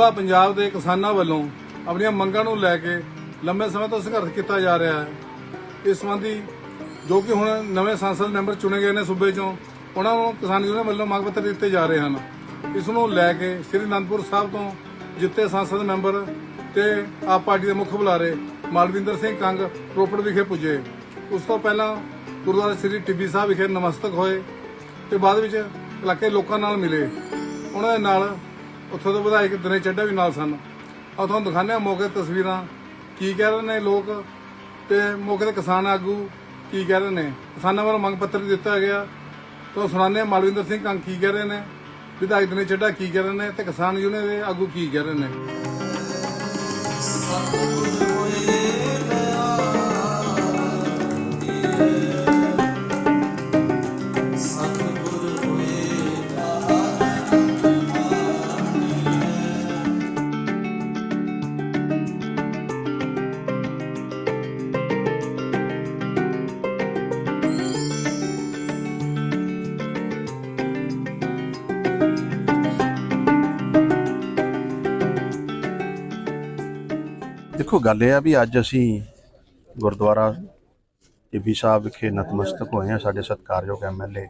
ਸੂਬਾ ਪੰਜਾਬ ਦੇ ਕਿਸਾਨਾਂ ਵੱਲੋਂ ਆਪਣੀਆਂ ਮੰਗਾਂ ਨੂੰ ਲੈ ਕੇ ਲੰਬੇ ਸਮੇਂ ਤੋਂ ਸੰਘਰਸ਼ ਕੀਤਾ ਜਾ ਰਿਹਾ ਹੈ। ਇਸ ਸੰਬੰਧੀ ਜੋ ਕਿ ਹੁਣ ਨਵੇਂ ਸੰਸਦ ਮੈਂਬਰ ਚੁਣੇ ਗਏ ਨੇ ਸੂਬੇ ਚੋਂ, ਉਹਨਾਂ ਨੂੰ ਕਿਸਾਨ ਯੂਨੀਅਨ ਵੱਲੋਂ ਮੰਗ ਪੱਤਰ ਦਿੱਤੇ ਜਾ ਰਹੇ ਹਨ। ਇਸ ਨੂੰ ਲੈ ਕੇ ਸ੍ਰੀ ਅਨੰਦਪੁਰ ਸਾਹਿਬ ਤੋਂ ਜਿੱਤੇ ਸੰਸਦ ਮੈਂਬਰ ਤੇ ਆਪ ਪਾਰਟੀ ਦੇ ਮੁੱਖ ਬੁਲਾਰੇ ਮਾਲਵਿੰਦਰ ਸਿੰਘ ਕੰਗ ਰੋਪੜ ਵਿਖੇ ਪੁੱਜੇ। ਉਸ ਤੋਂ ਪਹਿਲਾਂ ਗੁਰਦੁਆਰਾ ਸ੍ਰੀ ਟਿੱਬੀ ਸਾਹਿਬ ਵਿਖੇ ਨਮਸਤਕ ਹੋਏ ਤੇ ਬਾਅਦ ਵਿੱਚ ਇਲਾਕੇ ਲੋਕਾਂ ਨਾਲ ਮਿਲੇ। ਉਹਨਾਂ ਦੇ ਨਾਲ ਉੱਥੋਂ ਦੇ ਵਿਧਾਇਕ ਦਿਨੇ ਚੱਡਾ ਵੀ ਨਾਲ ਸਨ। ਆ ਤੁਹਾਨੂੰ ਦਿਖਾਉਂਦੇ ਹਾਂ ਮੌਕੇ ਦੀਆਂ ਤਸਵੀਰਾਂ। ਕੀ ਕਹਿ ਰਹੇ ਨੇ ਲੋਕ ਤੇ ਮੌਕੇ ਦੇ ਕਿਸਾਨ ਆਗੂ ਕੀ ਕਹਿ ਰਹੇ ਨੇ? ਕਿਸਾਨਾਂ ਵੱਲੋਂ ਮੰਗ ਪੱਤਰ ਦਿੱਤਾ ਗਿਆ। ਤੋਂ ਸੁਣਾਉਂਦੇ ਹਾਂ ਮਾਲਵਿੰਦਰ ਸਿੰਘ ਕੰਗ ਕੀ ਕਹਿ ਰਹੇ ਨੇ? ਵਿਧਾਇਕ ਦਿਨੇ ਚੱਡਾ ਕੀ ਕਹਿ ਰਹੇ ਨੇ? ਤੇ ਕਿਸਾਨ ਯੂਨੀਅਨ ਦੇ ਆਗੂ ਕੀ ਕਹਿ ਰਹੇ ਨੇ? ਦੇਖੋ ਗੱਲ ਇਹ ਆ ਵੀ ਅੱਜ ਅਸੀਂ ਗੁਰਦੁਆਰਾ ਟਿੱਬੀ ਸਾਹਿਬ ਵਿਖੇ ਨਤਮਸਤਕ ਹੋਏ ਹਾਂ, ਸਾਡੇ ਸਤਿਕਾਰਯੋਗ ਐਮਐਲਏ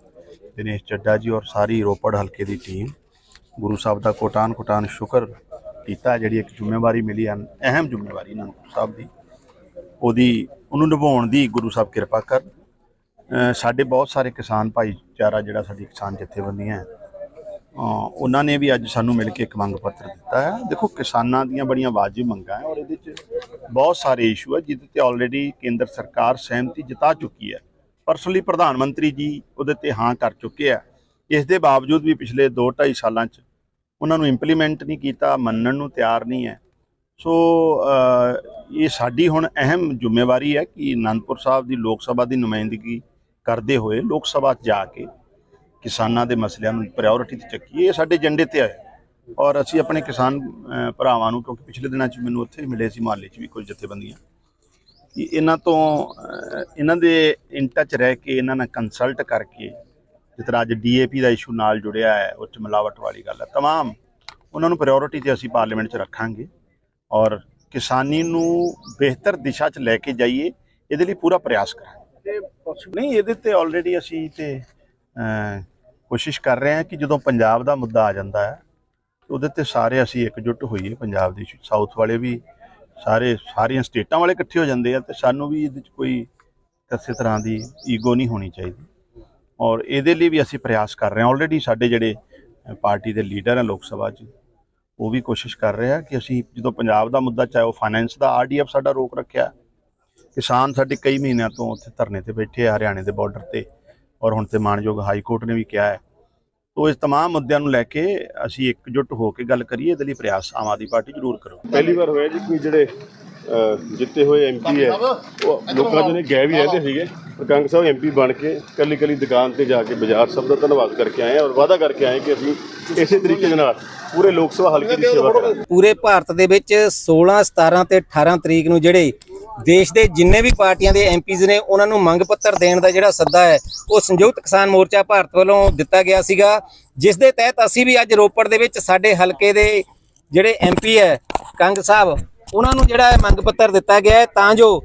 ਦਿਨੇਸ਼ ਚੱਡਾ ਜੀ ਔਰ ਸਾਰੀ ਰੋਪੜ ਹਲਕੇ ਦੀ ਟੀਮ। ਗੁਰੂ ਸਾਹਿਬ ਦਾ ਕੋਟਾਨ ਕੋਟਾਨ ਸ਼ੁਕਰ ਕੀਤਾ, ਜਿਹੜੀ ਇੱਕ ਜ਼ਿੰਮੇਵਾਰੀ ਮਿਲੀ ਹਨ ਅਹਿਮ ਜ਼ਿੰਮੇਵਾਰੀ ਅਨੰਦਪੁਰ ਸਾਹਿਬ ਦੀ। ਉਹਦੀ, ਉਹਨੂੰ ਨਿਭਾਉਣ ਦੀ ਗੁਰੂ ਸਾਹਿਬ ਕਿਰਪਾ ਕਰ ਸਾਡੇ ਬਹੁਤ ਸਾਰੇ ਕਿਸਾਨ ਭਾਈਚਾਰਾ ਜਿਹੜਾ ਸਾਡੀ ਕਿਸਾਨ ਜਥੇਬੰਦੀਆਂ ਉਹਨਾਂ ਨੇ ਵੀ ਅੱਜ ਸਾਨੂੰ ਮਿਲ ਕੇ ਇੱਕ ਮੰਗ ਪੱਤਰ ਦਿੱਤਾ ਹੈ। ਦੇਖੋ, ਕਿਸਾਨਾਂ ਦੀਆਂ ਬੜੀਆਂ ਵਾਜਿਬ ਮੰਗਾਂ ਹੈ ਔਰ ਇਹਦੇ 'ਚ ਬਹੁਤ ਸਾਰੇ ਇਸ਼ੂ ਹੈ, ਜਿਹਦੇ ਤੇ ਆਲਰੇਡੀ ਕੇਂਦਰ ਸਰਕਾਰ ਸਹਿਮਤੀ ਜਤਾ ਚੁੱਕੀ ਹੈ। ਪਰਸਨਲੀ ਪ੍ਰਧਾਨ ਮੰਤਰੀ ਜੀ ਉਹਦੇ ਤੇ ਹਾਂ ਕਰ ਚੁੱਕੇ ਆ। ਇਸ ਦੇ ਬਾਵਜੂਦ ਵੀ ਪਿਛਲੇ 2-2.5 ਸਾਲਾਂ 'ਚ ਉਹਨਾਂ ਨੂੰ ਇੰਪਲੀਮੈਂਟ ਨਹੀਂ ਕੀਤਾ, ਮੰਨਣ ਨੂੰ ਤਿਆਰ ਨਹੀਂ ਹੈ। ਸੋ ਇਹ ਸਾਡੀ ਹੁਣ ਅਹਿਮ ਜ਼ਿੰਮੇਵਾਰੀ ਹੈ ਕਿ ਅਨੰਦਪੁਰ ਸਾਹਿਬ ਦੀ ਲੋਕ ਸਭਾ ਦੀ ਨੁਮਾਇੰਦਗੀ ਕਰਦੇ ਹੋਏ ਲੋਕ ਸਭਾ 'ਚ ਜਾ ਕੇ ਕਿਸਾਨਾਂ ਦੇ ਮਸਲਿਆਂ ਨੂੰ ਪ੍ਰਾਇੋਰਟੀ ਤੇ ਚੱਕੀਏ, ਇਹ ਸਾਡੇ ਏਜੰਡੇ ਤੇ ਆਇਆ ਔਰ ਅਸੀਂ ਆਪਣੇ ਕਿਸਾਨ ਭਰਾਵਾਂ ਨੂੰ, ਕਿਉਂਕਿ ਪਿਛਲੇ ਦਿਨਾਂ 'ਚ ਮੈਨੂੰ ਉੱਥੇ ਮਿਲੇ ਸੀ, ਮੁਹੱਲੇ 'ਚ ਵੀ ਕੁਝ ਜਥੇਬੰਦੀਆਂ, ਕਿ ਇਹਨਾਂ ਤੋਂ ਇਹਨਾਂ ਦੇ ਇਨ ਟੱਚ ਰਹਿ ਕੇ ਇਹਨਾਂ ਨਾਲ ਕੰਸਲਟ ਕਰਕੇ, ਜਿਸ ਤਰ੍ਹਾਂ ਅੱਜ ਡੀਏਪੀ ਦਾ ਇਸ਼ੂ ਨਾਲ ਜੁੜਿਆ ਹੈ ਉੱਚ ਮਿਲਾਵਟ ਵਾਲੀ ਗੱਲ ਹੈ, ਤਮਾਮ ਉਹਨਾਂ ਨੂੰ ਪ੍ਰਾਇੋਰਟੀ ਤੇ ਅਸੀਂ ਪਾਰਲੀਮੈਂਟ 'ਚ ਰੱਖਾਂਗੇ। ਔਰ ਕਿਸਾਨੀ ਨੂੰ ਬਿਹਤਰ ਦਿਸ਼ਾ 'ਚ ਲੈ ਕੇ ਜਾਈਏ, ਇਹਦੇ ਲਈ ਪੂਰਾ ਪ੍ਰਯਾਸ ਕਰਾਂਗੇ। ਨਹੀਂ, ਇਹਦੇ ਤੇ ਆਲਰੇਡੀ ਅਸੀਂ ਤੇ ਕੋਸ਼ਿਸ਼ ਕਰ ਰਹੇ ਹਾਂ ਕਿ ਜਦੋਂ ਪੰਜਾਬ ਦਾ ਮੁੱਦਾ ਆ ਜਾਂਦਾ ਹੈ ਉਹਦੇ ਤੇ ਸਾਰੇ ਅਸੀਂ ਇਕਜੁੱਟ ਹੋਈਏ ਪੰਜਾਬ ਦੇ ਸਾਊਥ ਵਾਲੇ ਵੀ, ਸਾਰੇ, ਸਾਰੀਆਂ ਸਟੇਟਾਂ ਵਾਲੇ ਇਕੱਠੇ ਹੋ ਜਾਂਦੇ ਆ ਤੇ ਸਾਨੂੰ ਵੀ ਇਹਦੇ 'ਚ ਕੋਈ ਕਿਸੇ ਤਰ੍ਹਾਂ ਦੀ ਈਗੋ ਨਹੀਂ ਹੋਣੀ ਚਾਹੀਦੀ। ਔਰ ਇਹਦੇ ਲਈ ਵੀ ਅਸੀਂ ਪ੍ਰਯਾਸ ਕਰ ਰਹੇ ਹਾਂ। ਆਲਰੇਡੀ ਸਾਡੇ ਜਿਹੜੇ ਪਾਰਟੀ ਦੇ ਲੀਡਰ ਹਨ ਲੋਕ ਸਭਾ 'ਚ, ਉਹ ਵੀ ਕੋਸ਼ਿਸ਼ ਕਰ ਰਹੇ ਆ ਕਿ ਅਸੀਂ ਜਦੋਂ ਪੰਜਾਬ ਦਾ ਮੁੱਦਾ ਚਾਹੇ ਉਹ ਫਾਈਨੈਂਸ ਦਾ ਆਰਡੀਐਫ ਸਾਡਾ ਰੋਕ ਰੱਖਿਆ, ਕਿਸਾਨ ਸਾਡੇ ਕਈ ਮਹੀਨਿਆਂ ਤੋਂ ਉੱਥੇ ਧਰਨੇ ਤੇ ਬੈਠੇ ਆ, ਹਰਿਆਣੇ ਦੇ ਬਾਰਡਰ ਤੇ ਔਰ ਹੁਣ ਤੇ ਮਾਨਯੋਗ ਹਾਈ ਕੋਰਟ ਨੇ ਵੀ ਕਿਹਾ ਹੈ ਤੋ ਇਸ तमाम ਮੁੱਦਿਆਂ ਨੂੰ ਲੈ ਕੇ ਅਸੀਂ ਇਕਜੁੱਟ ਹੋ ਕੇ ਗੱਲ ਕਰੀਏ ਇਹਦੇ ਲਈ ਪ੍ਰਯਾਸ ਆਮ ਆਦਮੀ ਪਾਰਟੀ ਜ਼ਰੂਰ ਕਰੋ ਪਹਿਲੀ ਵਾਰ ਹੋਇਆ ਜੀ ਕੋਈ ਜਿਹੜੇ ਅਹ, ਜਿੱਤੇ ਹੋਏ ਐਮਪੀ ਹੈ ਉਹ ਲੋਕਾਂ ਦੇ ਨੇ ਗਏ ਵੀ ਰਹਿੰਦੇ ਸੀਗੇ ਪਰ ਕੰਗ ਸਾਹਿਬ ਐਮਪੀ ਬਣ ਕੇ ਕੱਲੀ ਕੱਲੀ ਦੁਕਾਨ ਤੇ ਜਾ ਕੇ ਬਾਜ਼ਾਰ ਸਭ ਦਾ ਧੰਨਵਾਦ ਕਰਕੇ ਆਏ ਹਾਂ ਔਰ ਵਾਅਦਾ ਕਰਕੇ ਆਏ ਕਿ ਅਸੀਂ ਇਸੇ ਤਰੀਕੇ ਦੇ ਨਾਲ ਪੂਰੇ ਲੋਕ ਸਭਾ ਹਲਕੇ ਦੀ ਸੇਵਾ ਕਰਾਂਗੇ ਪੂਰੇ ਭਾਰਤ ਦੇ ਵਿੱਚ 16 17 ਤੇ 18 ਤਰੀਕ ਨੂੰ ਜਿਹੜੇ ਦੇਸ਼ ਦੇ ਜਿੰਨੇ ਵੀ ਪਾਰਟੀਆਂ ਦੇ ਐਮਪੀਜ਼ ਨੇ, ਉਹਨਾਂ ਨੂੰ ਮੰਗ ਪੱਤਰ ਦੇਣ ਦਾ ਜਿਹੜਾ ਸੱਦਾ ਹੈ, ਉਹ ਸੰਯੁਕਤ ਕਿਸਾਨ ਮੋਰਚਾ ਭਾਰਤ ਵੱਲੋਂ ਦਿੱਤਾ ਗਿਆ ਸੀਗਾ, ਜਿਸ ਦੇ ਤਹਿਤ ਅਸੀਂ ਵੀ ਅੱਜ ਰੋਪੜ ਦੇ ਵਿੱਚ ਸਾਡੇ ਹਲਕੇ ਦੇ ਜਿਹੜੇ ਐਮਪੀ ਹੈ, ਕੰਗ ਸਾਹਿਬ, ਉਹਨਾਂ ਨੂੰ ਜਿਹੜਾ ਇਹ ਮੰਗ ਪੱਤਰ ਦਿੱਤਾ ਗਿਆ ਹੈ, ਤਾਂ ਜੋ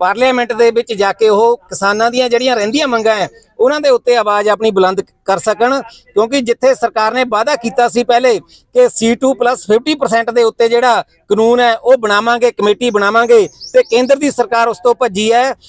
ਪਾਰਲੀਮੈਂਟ ਦੇ ਵਿੱਚ ਜਾ ਕੇ ਉਹ ਕਿਸਾਨਾਂ ਦੀਆਂ ਜਿਹੜੀਆਂ ਰਹਿੰਦੀਆਂ ਮੰਗਾਂ ਹੈ ਉਹਨਾਂ ਦੇ ਉੱਤੇ ਆਵਾਜ਼ ਆਪਣੀ ਬੁਲੰਦ ਕਰ ਸਕਣ, ਕਿਉਂਕਿ ਜਿੱਥੇ ਸਰਕਾਰ ਨੇ ਵਾਅਦਾ ਕੀਤਾ ਸੀ ਪਹਿਲੇ ਕਿ C2 50% ਦੇ ਉੱਤੇ ਜਿਹੜਾ ਕਾਨੂੰਨ ਹੈ, ਉਹ ਬਣਾਵਾਂਗੇ, ਕਮੇਟੀ ਬਣਾਵਾਂਗੇ ਤੇ ਕੇਂਦਰ ਦੀ ਸਰਕਾਰ ਉਸ ਤੋਂ ਭੱਜੀ ਹੈ।